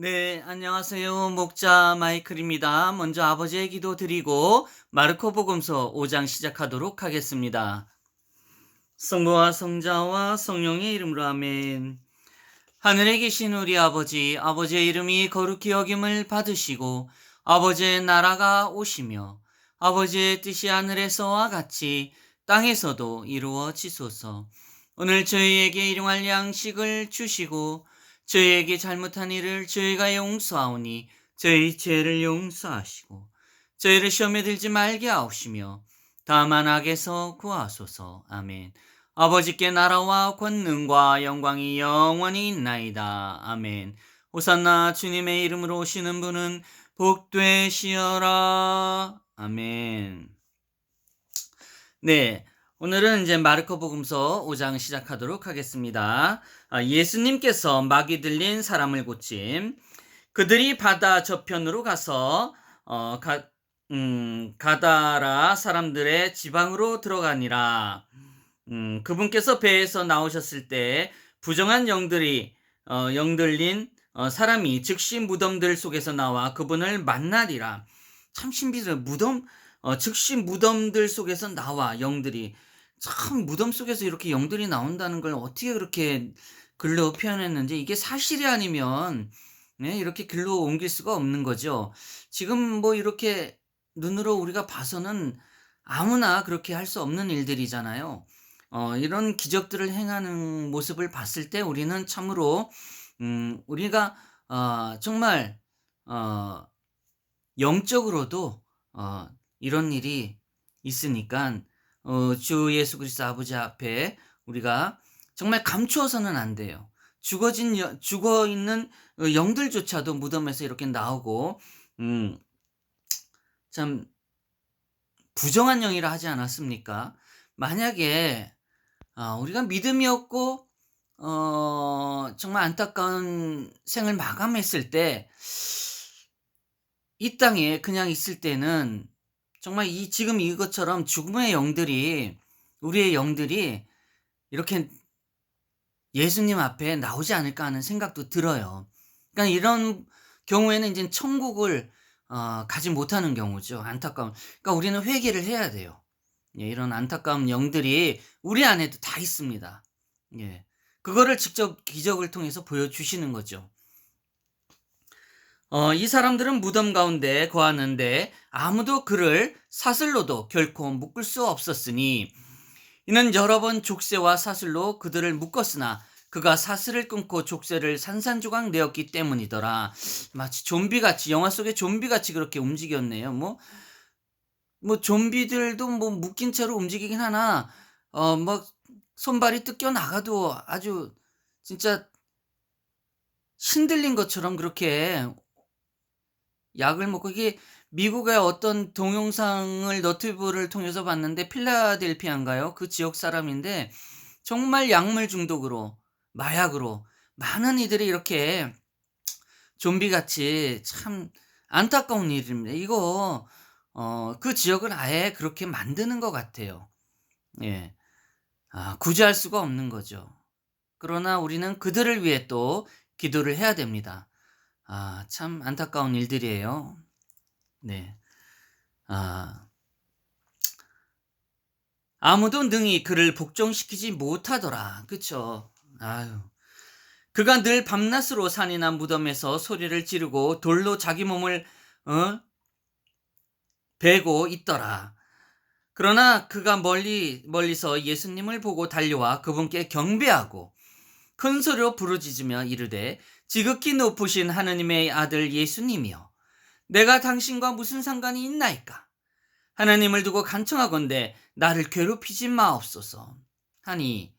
네, 안녕하세요. 목자 마이클입니다. 먼저 아버지의 기도 드리고 마르코 복음서 5장 시작하도록 하겠습니다. 성부와 성자와 성령의 이름으로 아멘. 하늘에 계신 우리 아버지, 아버지의 이름이 거룩히 여김을 받으시고 아버지의 나라가 오시며 아버지의 뜻이 하늘에서와 같이 땅에서도 이루어지소서. 오늘 저희에게 일용할 양식을 주시고 저희에게 잘못한 일을 저희가 용서하오니 저희 죄를 용서하시고 저희를 시험에 들지 말게 하옵시며 다만 악에서 구하소서. 아멘. 아버지께 나라와 권능과 영광이 영원히 있나이다. 아멘. 호산나 주님의 이름으로 오시는 분은 복되시어라. 아멘. 네 오늘은 이제 마르코 복음서 5장 시작하도록 하겠습니다. 아, 예수님께서 막이 들린 사람을 고침. 그들이 바다 저편으로 가서 어, 가, 음, 가다라 사람들의 지방으로 들어가니라. 음, 그분께서 배에서 나오셨을 때 부정한 영들이 어, 영들린 어, 사람이 즉시 무덤들 속에서 나와 그분을 만나리라. 참 신비스러워. 무덤 어, 즉시 무덤들 속에서 나와 영들이 참 무덤 속에서 이렇게 영들이 나온다는 걸 어떻게 그렇게 글로 표현했는지 이게 사실이 아니면 네, 이렇게 글로 옮길 수가 없는 거죠. 지금 뭐 이렇게 눈으로 우리가 봐서는 아무나 그렇게 할 수 없는 일들이잖아요. 어, 이런 기적들을 행하는 모습을 봤을 때 우리는 참으로 음, 우리가 어, 정말 어, 영적으로도 어, 이런 일이 있으니까 어, 주 예수 그리스도 아버지 앞에 우리가 정말 감추어서는 안 돼요. 죽어진 여, 죽어 있는 어, 영들조차도 무덤에서 이렇게 나오고 음, 참 부정한 영이라 하지 않았습니까? 만약에 어, 우리가 믿음이 없고 어, 정말 안타까운 생을 마감했을 때 이 땅에 그냥 있을 때는 정말 이 지금 이것처럼 죽음의 영들이 우리의 영들이 이렇게 예수님 앞에 나오지 않을까 하는 생각도 들어요. 그러니까 이런 경우에는 이제 천국을 어, 가지 못하는 경우죠. 안타까운. 그러니까 우리는 회개를 해야 돼요. 예, 이런 안타까운 영들이 우리 안에도 다 있습니다. 예. 그거를 직접 기적을 통해서 보여주시는 거죠. 어, 이 사람들은 무덤 가운데 거하는데 아무도 그를 사슬로도 결코 묶을 수 없었으니 이는 여러 번 족쇄와 사슬로 그들을 묶었으나 그가 사슬을 끊고 족쇄를 산산조각 내었기 때문이더라. 마치 좀비같이 영화 속의 좀비같이 그렇게 움직였네요. 뭐, 뭐 좀비들도 뭐 묶인 채로 움직이긴 하나 어뭐 손발이 뜯겨 나가도 아주 진짜 신들린 것처럼 그렇게 약을 먹고 이게 미국의 어떤 동영상을 너튜브를 통해서 봤는데 필라델피아인가요? 그 지역 사람인데 정말 약물 중독으로 마약으로 많은 이들이 이렇게 좀비같이 참 안타까운 일입니다. 이거 어, 그 지역을 아예 그렇게 만드는 것 같아요. 예. 아, 구제할 수가 없는 거죠. 그러나 우리는 그들을 위해 또 기도를 해야 됩니다. 아, 참 안타까운 일들이에요. 네. 아, 아무도 능히 그를 복종시키지 못하더라. 그쵸? 아유. 그가 늘 밤낮으로 산이나 무덤에서 소리를 지르고 돌로 자기 몸을, 어? 베고 있더라. 그러나 그가 멀리, 멀리서 예수님을 보고 달려와 그분께 경배하고 큰 소리로 부르짖으며 이르되 지극히 높으신 하느님의 아들 예수님이여 내가 당신과 무슨 상관이 있나이까 하나님을 두고 간청하건대 나를 괴롭히지 마옵소서 하니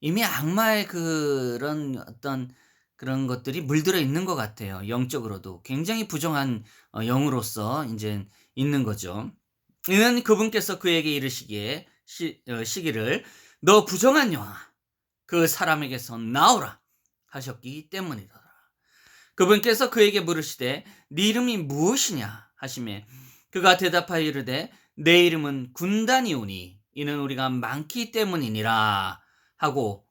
이미 악마의 그런 어떤 그런 것들이 물들어 있는 것 같아요. 영적으로도 굉장히 부정한 어, 영으로서 이제 있는 거죠. 이는 그분께서 그에게 이르시기에 시, 어, 시기를 너 부정한 영아 그 사람에게서 나오라 하셨기 때문이다. 그분께서 그에게 물으시되 네 이름이 무엇이냐 하시매 그가 대답하여 이르되 내 이름은 군단이오니 이는 우리가 많기 때문이니라 하고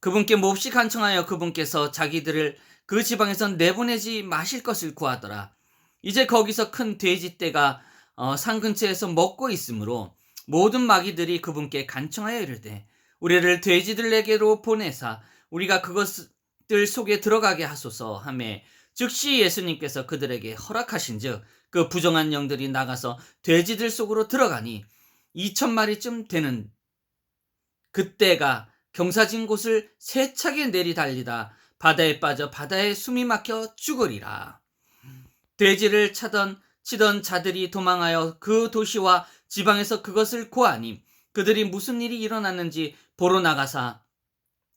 그분께 몹시 간청하여 그분께서 자기들을 그 지방에서 내보내지 마실 것을 구하더라. 이제 거기서 큰 돼지떼가 어, 산 근처에서 먹고 있으므로 모든 마귀들이 그분께 간청하여 이르되 우리를 돼지들에게로 보내사 우리가 그것들 속에 들어가게 하소서 하매 즉시 예수님께서 그들에게 허락하신즉 그 부정한 영들이 나가서 돼지들 속으로 들어가니 2천 마리쯤 되는 그때가 경사진 곳을 세차게 내리달리다 바다에 빠져 바다에 숨이 막혀 죽으리라. 돼지를 차던 치던 자들이 도망하여 그 도시와 지방에서 그것을 고하니 그들이 무슨 일이 일어났는지 보러 나가사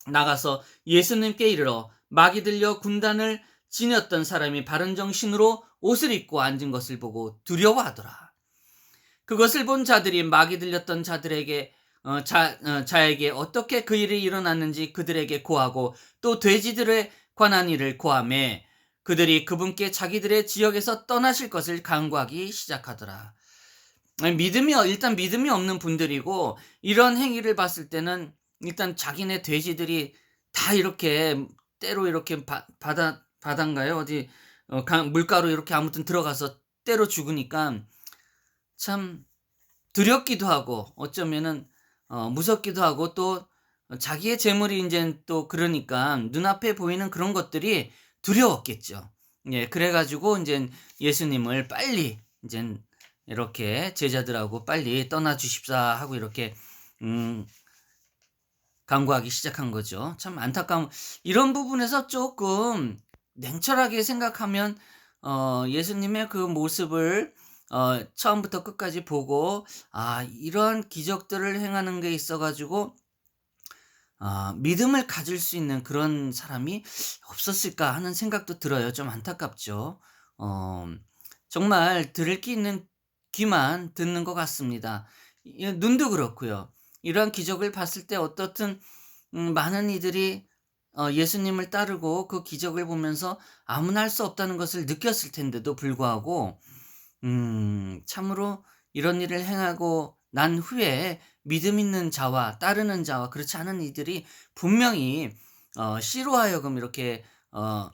나가서 예수님께 이르러 마귀 들려 군단을 지녔던 사람이 바른 정신으로 옷을 입고 앉은 것을 보고 두려워하더라. 그것을 본 자들이 마귀 들렸던 자들에게 어, 자, 어, 자에게 어떻게 그 일이 일어났는지 그들에게 고하고 또 돼지들에 관한 일을 고함에 그들이 그분께 자기들의 지역에서 떠나실 것을 강구하기 시작하더라. 믿음이 일단 믿음이 없는 분들이고 이런 행위를 봤을 때는 일단 자기네 돼지들이 다 이렇게 때로 이렇게 바, 바다 바다인가요 어디 어, 강, 물가로 이렇게 아무튼 들어가서 때로 죽으니까 참 두렵기도 하고 어쩌면은 어, 무섭기도 하고 또 자기의 재물이 이제 또 그러니까 눈앞에 보이는 그런 것들이 두려웠겠죠. 예, 그래가지고 이제 예수님을 빨리 이제 이렇게 제자들하고 빨리 떠나 주십사 하고 이렇게 음, 강구하기 시작한 거죠. 참 안타까운 이런 부분에서 조금 냉철하게 생각하면 어, 예수님의 그 모습을 어, 처음부터 끝까지 보고 아 이런 기적들을 행하는 게 있어 가지고 아, 믿음을 가질 수 있는 그런 사람이 없었을까 하는 생각도 들어요. 좀 안타깝죠. 어, 정말 들을 게 있는 귀만 듣는 것 같습니다. 눈도 그렇고요. 이러한 기적을 봤을 때 어떻든 음, 많은 이들이 어, 예수님을 따르고 그 기적을 보면서 아무나 할 수 없다는 것을 느꼈을 텐데도 불구하고 음, 참으로 이런 일을 행하고 난 후에 믿음 있는 자와 따르는 자와 그렇지 않은 이들이 분명히 어, 씨로 하여금 이렇게 어,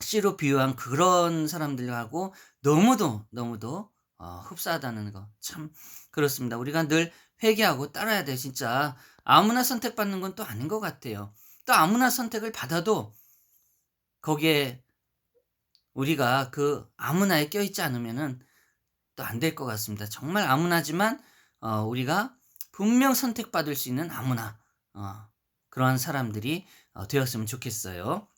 씨로 비유한 그런 사람들하고 너무도 너무도 어, 흡사하다는 거 참 그렇습니다. 우리가 늘 회개하고 따라야 돼 진짜 아무나 선택받는 건 또 아닌 것 같아요. 또 아무나 선택을 받아도 거기에 우리가 그 아무나에 껴있지 않으면은 또 안 될 것 같습니다. 정말 아무나지만 어, 우리가 분명 선택받을 수 있는 아무나 어, 그러한 사람들이 어, 되었으면 좋겠어요.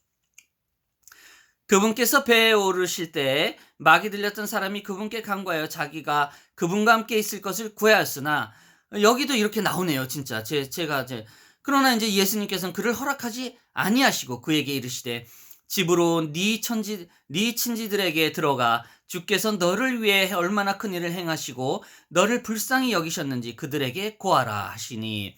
그분께서 배에 오르실 때 막이 들렸던 사람이 그분께 간과하여 자기가 그분과 함께 있을 것을 구하였으나 여기도 이렇게 나오네요, 진짜. 제, 제가 제 그러나 이제 예수님께서는 그를 허락하지 아니하시고 그에게 이르시되 집으로 네 천지 네 친지들에게 들어가 주께서 너를 위해 얼마나 큰 일을 행하시고 너를 불쌍히 여기셨는지 그들에게 고하라 하시니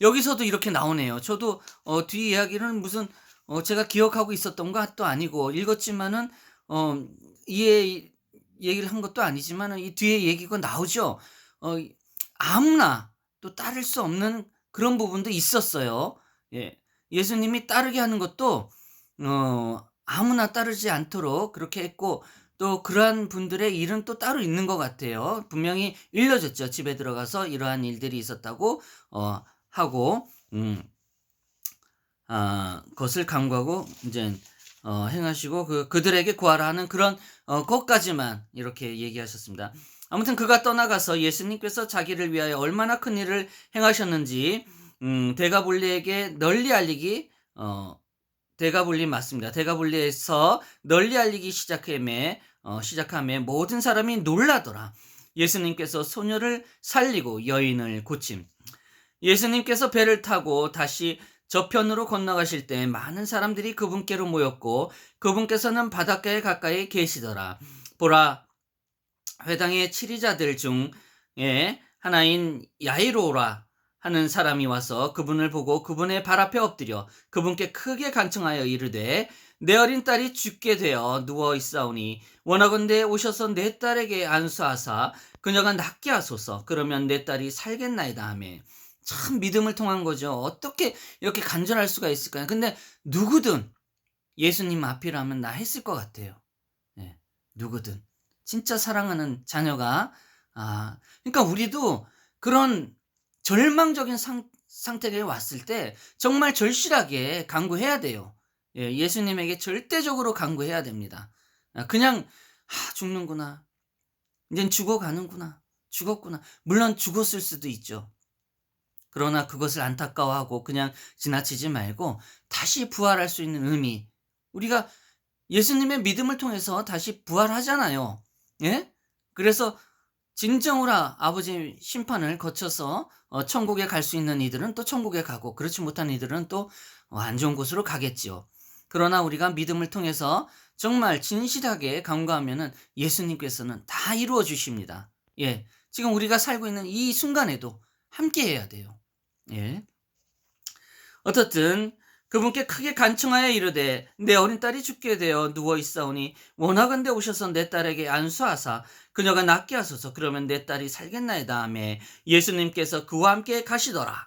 여기서도 이렇게 나오네요. 저도 어, 뒤 이야기는 무슨 어, 제가 기억하고 있었던 것도 아니고 읽었지만은 어, 이해 얘기를 한 것도 아니지만은 이 뒤에 얘기가 나오죠. 어, 아무나 또 따를 수 없는 그런 부분도 있었어요. 예. 예수님이 따르게 하는 것도 어, 아무나 따르지 않도록 그렇게 했고 또 그러한 분들의 일은 또 따로 있는 것 같아요. 분명히 일러졌죠. 집에 들어가서 이러한 일들이 있었다고 어, 하고 음, 아, 것을 강구하고 이제 어, 행하시고 그 그들에게 구하라 하는 그런 어, 것까지만 이렇게 얘기하셨습니다. 아무튼 그가 떠나가서 예수님께서 자기를 위하여 얼마나 큰 일을 행하셨는지 음, 대가볼리에게 널리 알리기 어, 대가볼리 맞습니다. 대가볼리에서 널리 알리기 시작함에 어, 시작함에 모든 사람이 놀라더라. 예수님께서 소녀를 살리고 여인을 고침. 예수님께서 배를 타고 다시 저편으로 건너가실 때 많은 사람들이 그분께로 모였고 그분께서는 바닷가에 가까이 계시더라. 보라 회당의 치리자들 중에 하나인 야이로라 하는 사람이 와서 그분을 보고 그분의 발 앞에 엎드려 그분께 크게 간청하여 이르되 내 어린 딸이 죽게 되어 누워 있사오니 원하건대 오셔서 내 딸에게 안수하사 그녀가 낫게 하소서 그러면 내 딸이 살겠나이다 하매 참 믿음을 통한 거죠 어떻게 이렇게 간절할 수가 있을까요 근데 누구든 예수님 앞이라면 나 했을 것 같아요. 예, 누구든. 진짜 사랑하는 자녀가, 아, 그러니까 우리도 그런 절망적인 상, 상태에 왔을 때 정말 절실하게 강구해야 돼요. 예, 예수님에게 절대적으로 강구해야 됩니다. 아, 그냥, 아, 죽는구나. 이젠 죽어가는구나. 죽었구나. 물론 죽었을 수도 있죠. 그러나 그것을 안타까워하고 그냥 지나치지 말고 다시 부활할 수 있는 의미. 우리가 예수님의 믿음을 통해서 다시 부활하잖아요. 예? 그래서 진정으로 아버지 심판을 거쳐서 어, 천국에 갈 수 있는 이들은 또 천국에 가고 그렇지 못한 이들은 또 안 좋은 곳으로 가겠지요. 그러나 우리가 믿음을 통해서 정말 진실하게 간구하면은 예수님께서는 다 이루어 주십니다. 예. 지금 우리가 살고 있는 이 순간에도 함께 해야 돼요. 예. 어떻든 그분께 크게 간청하여 이르되 내 어린 딸이 죽게 되어 누워 있사오니 원하건대 오셔서 내 딸에게 안수하사 그녀가 낫게 하소서. 그러면 내 딸이 살겠나이다 하매 예수님께서 그와 함께 가시더라.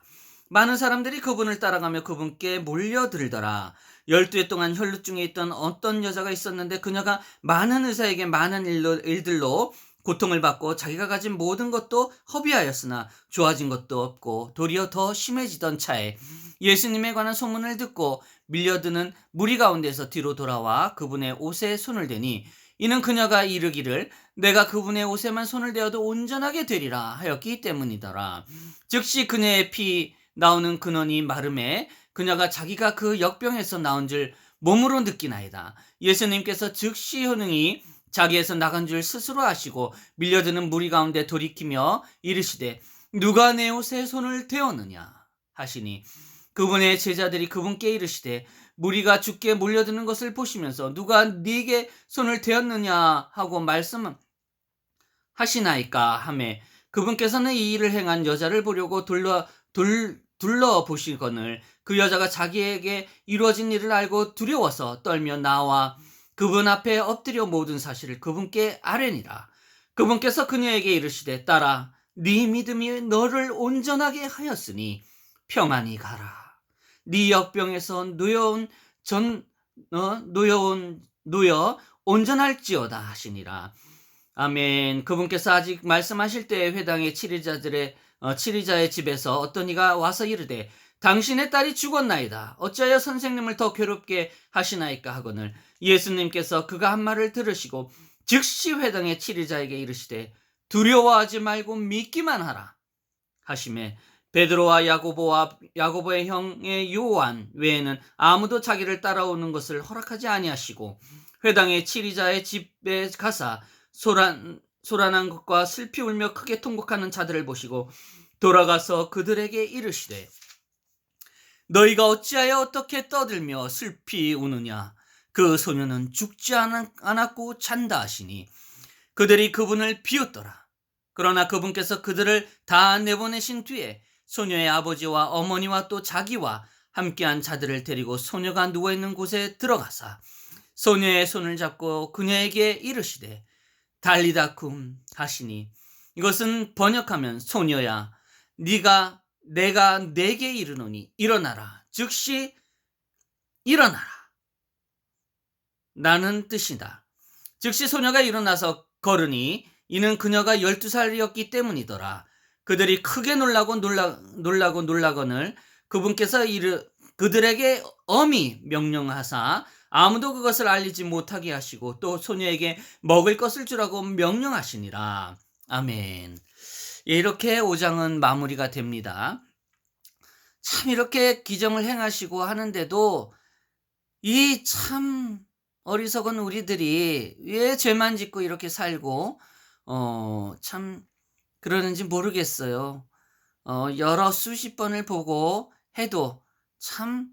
많은 사람들이 그분을 따라가며 그분께 몰려들더라. 열두 해 동안 혈루증에 있던 어떤 여자가 있었는데 그녀가 많은 의사에게 많은 일로, 일들로 고통을 받고 자기가 가진 모든 것도 허비하였으나 좋아진 것도 없고 도리어 더 심해지던 차에 예수님에 관한 소문을 듣고 밀려드는 무리 가운데서 뒤로 돌아와 그분의 옷에 손을 대니 이는 그녀가 이르기를 내가 그분의 옷에만 손을 대어도 온전하게 되리라 하였기 때문이더라. 즉시 그녀의 피 나오는 근원이 마름에 그녀가 자기가 그 역병에서 나온 줄 몸으로 느끼나이다. 예수님께서 즉시 효능이 자기에서 나간 줄 스스로 아시고 밀려드는 무리 가운데 돌이키며 이르시되 누가 내 옷에 손을 대었느냐? 하시니 그분의 제자들이 그분께 이르시되 무리가 죽게 몰려드는 것을 보시면서 누가 네게 손을 대었느냐? 하고 말씀하시나이까 하매 그분께서는 이 일을 행한 여자를 보려고 둘러 둘 둘러 보시거늘 그 여자가 자기에게 이루어진 일을 알고 두려워서 떨며 나와 그분 앞에 엎드려 모든 사실을 그분께 아뢰니라. 그분께서 그녀에게 이르시되 딸아 네 믿음이 너를 온전하게 하였으니 평안히 가라. 네 역병에서 누여온 전 어, 누여온 누여 온전할지어다 하시니라. 아멘. 그분께서 아직 말씀하실 때 회당의 치리자들의 어, 치리자의 집에서 어떤 이가 와서 이르되 당신의 딸이 죽었나이다. 어찌하여 선생님을 더 괴롭게 하시나이까 하거늘 예수님께서 그가 한 말을 들으시고 즉시 회당의 치리자에게 이르시되 두려워하지 말고 믿기만 하라 하심에 베드로와 야고보와 야고보의 형의 요한 외에는 아무도 자기를 따라오는 것을 허락하지 아니하시고 회당의 치리자의 집에 가사 소란 소란한 것과 슬피 울며 크게 통곡하는 자들을 보시고 돌아가서 그들에게 이르시되 너희가 어찌하여 어떻게 떠들며 슬피 우느냐? 그 소녀는 죽지 않았고 잔다 하시니 그들이 그분을 비웃더라. 그러나 그분께서 그들을 다 내보내신 뒤에 소녀의 아버지와 어머니와 또 자기와 함께한 자들을 데리고 소녀가 누워있는 곳에 들어가사 소녀의 손을 잡고 그녀에게 이르시되 달리다쿰 하시니 이것은 번역하면 소녀야 네가 내가 내게 이르노니 일어나라 즉시 일어나라 나는 뜻이다 즉시 소녀가 일어나서 걸으니 이는 그녀가 열두 살이었기 때문이더라 그들이 크게 놀라고 놀라 놀라고 놀라거늘 그분께서 이르 그들에게 엄히 명령하사 아무도 그것을 알리지 못하게 하시고 또 소녀에게 먹을 것을 주라고 명령하시니라. 아멘. 이렇게 5장은 마무리가 됩니다. 참 이렇게 기정을 행하시고 하는데도 이 참 어리석은 우리들이 왜 죄만 짓고 이렇게 살고 어 참 그러는지 모르겠어요. 어 여러 수십 번을 보고 해도 참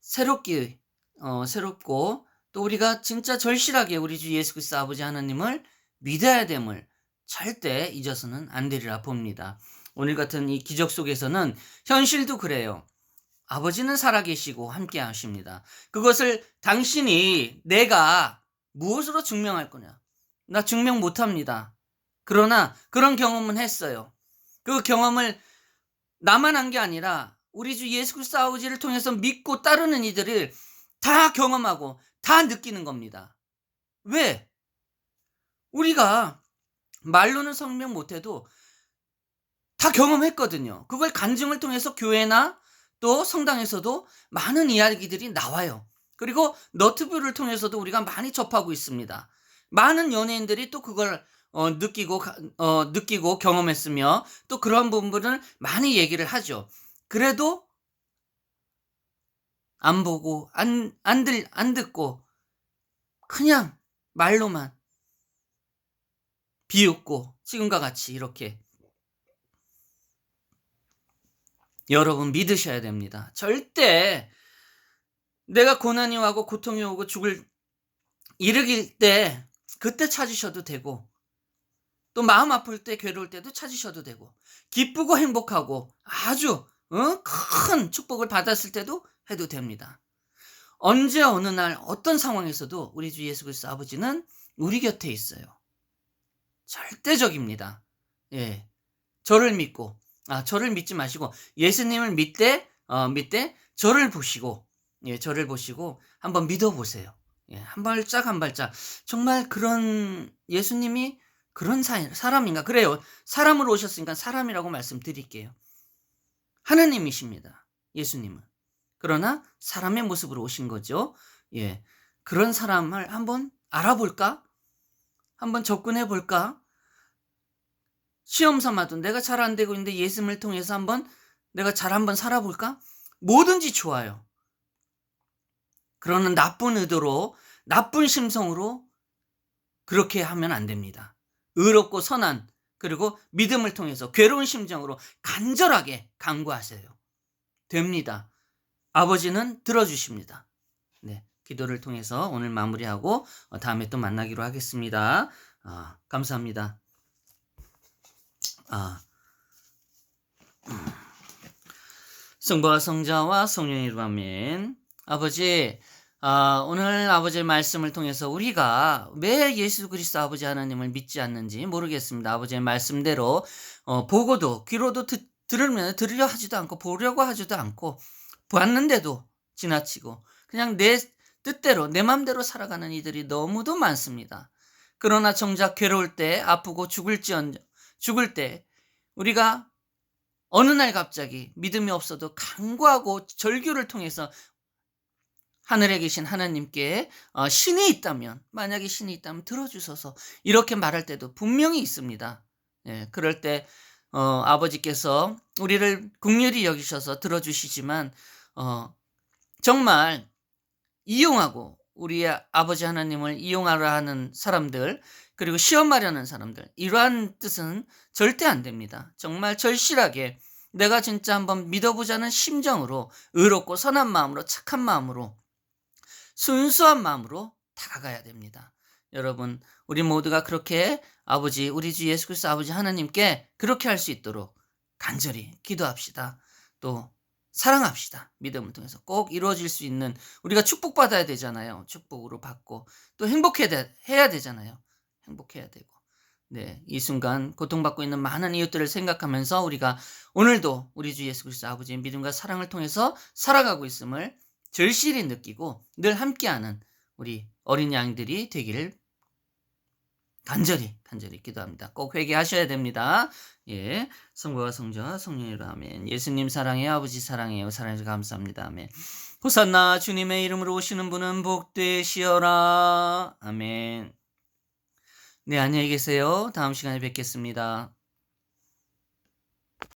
새롭게 어 새롭고 또 우리가 진짜 절실하게 우리 주 예수 그리스도 아버지 하나님을 믿어야 됨을 절대 잊어서는 안 되리라 봅니다. 오늘 같은 이 기적 속에서는 현실도 그래요. 아버지는 살아계시고 함께 하십니다. 그것을 당신이 내가 무엇으로 증명할 거냐? 나 증명 못 합니다. 그러나 그런 경험은 했어요. 그 경험을 나만 한 게 아니라 우리 주 예수 그리스도 아버지를 통해서 믿고 따르는 이들을 다 경험하고 다 느끼는 겁니다. 왜? 우리가 말로는 성명 못해도 다 경험했거든요. 그걸 간증을 통해서 교회나 또 성당에서도 많은 이야기들이 나와요. 그리고 너트뷰를 통해서도 우리가 많이 접하고 있습니다. 많은 연예인들이 또 그걸 어, 느끼고 가- 어, 느끼고 경험했으며 또 그런 부분을 많이 얘기를 하죠. 그래도 안 보고 안안들안 듣고 그냥 말로만 비웃고 지금과 같이 이렇게 여러분 믿으셔야 됩니다. 절대 내가 고난이 와고 고통이 오고 죽을 이르길 때 그때 찾으셔도 되고 또 마음 아플 때 괴로울 때도 찾으셔도 되고 기쁘고 행복하고 아주 어? 큰 축복을 받았을 때도 해도 됩니다. 언제 어느 날 어떤 상황에서도 우리 주 예수 그리스도 아버지는 우리 곁에 있어요. 절대적입니다. 예. 저를 믿고 아 저를 믿지 마시고 예수님을 믿되 어 믿되 저를 보시고 예, 저를 보시고 한번 믿어 보세요. 예, 한 발짝 한 발짝 정말 그런 예수님이 그런 사, 사람인가? 그래요. 사람으로 오셨으니까 사람이라고 말씀드릴게요. 하나님이십니다. 예수님은. 그러나 사람의 모습으로 오신 거죠. 예. 그런 사람을 한번 알아볼까? 한번 접근해 볼까? 시험 삼아도 내가 잘 안 되고 있는데 예수님을 통해서 한번 내가 잘 한번 살아볼까? 뭐든지 좋아요. 그러는 나쁜 의도로, 나쁜 심성으로 그렇게 하면 안 됩니다. 의롭고 선한, 그리고 믿음을 통해서 괴로운 심정으로 간절하게 간구하세요. 됩니다. 아버지는 들어주십니다. 네. 기도를 통해서 오늘 마무리하고 어, 다음에 또 만나기로 하겠습니다. 아, 감사합니다. 아, 음. 성부와 성자와 성령의 이름 아멘. 아버지, 아, 오늘 아버지의 말씀을 통해서 우리가 왜 예수 그리스도 아버지 하나님을 믿지 않는지 모르겠습니다. 아버지의 말씀대로 어, 보고도 귀로도 듣, 들으면 들으려 하지도 않고 보려고 하지도 않고 봤는데도 지나치고 그냥 내 뜻대로 내 맘대로 살아가는 이들이 너무도 많습니다. 그러나 정작 괴로울 때 아프고 죽을지언정 죽을 때 우리가 어느 날 갑자기 믿음이 없어도 간구하고 절규를 통해서 하늘에 계신 하나님께 어, 신이 있다면 만약에 신이 있다면 들어주셔서 이렇게 말할 때도 분명히 있습니다. 예, 그럴 때 어, 아버지께서 우리를 국률이 여기셔서 들어주시지만 어, 정말 이용하고 우리 아버지 하나님을 이용하려 하는 사람들 그리고 시험하려는 사람들 이러한 뜻은 절대 안 됩니다. 정말 절실하게 내가 진짜 한번 믿어보자는 심정으로 의롭고 선한 마음으로 착한 마음으로 순수한 마음으로 다가가야 됩니다. 여러분, 우리 모두가 그렇게 아버지, 우리 주 예수 그리스도 아버지 하나님께 그렇게 할 수 있도록 간절히 기도합시다. 또 사랑합시다. 믿음을 통해서 꼭 이루어질 수 있는 우리가 축복받아야 되잖아요. 축복으로 받고 또 행복해야 되잖아요. 행복해야 되고. 네, 이 순간 고통받고 있는 많은 이웃들을 생각하면서 우리가 오늘도 우리 주 예수 그리스도 아버지의 믿음과 사랑을 통해서 살아가고 있음을 절실히 느끼고 늘 함께하는 우리 어린 양들이 되기를 간절히 간절히 기도합니다. 꼭 회개하셔야 됩니다. 예, 성부와 성자와 성령의 아멘. 예수님 사랑해요, 아버지 사랑해요, 사랑해서 감사합니다. 아멘. 호산나 주님의 이름으로 오시는 분은 복되시어라. 아멘. 네, 안녕히 계세요. 다음 시간에 뵙겠습니다.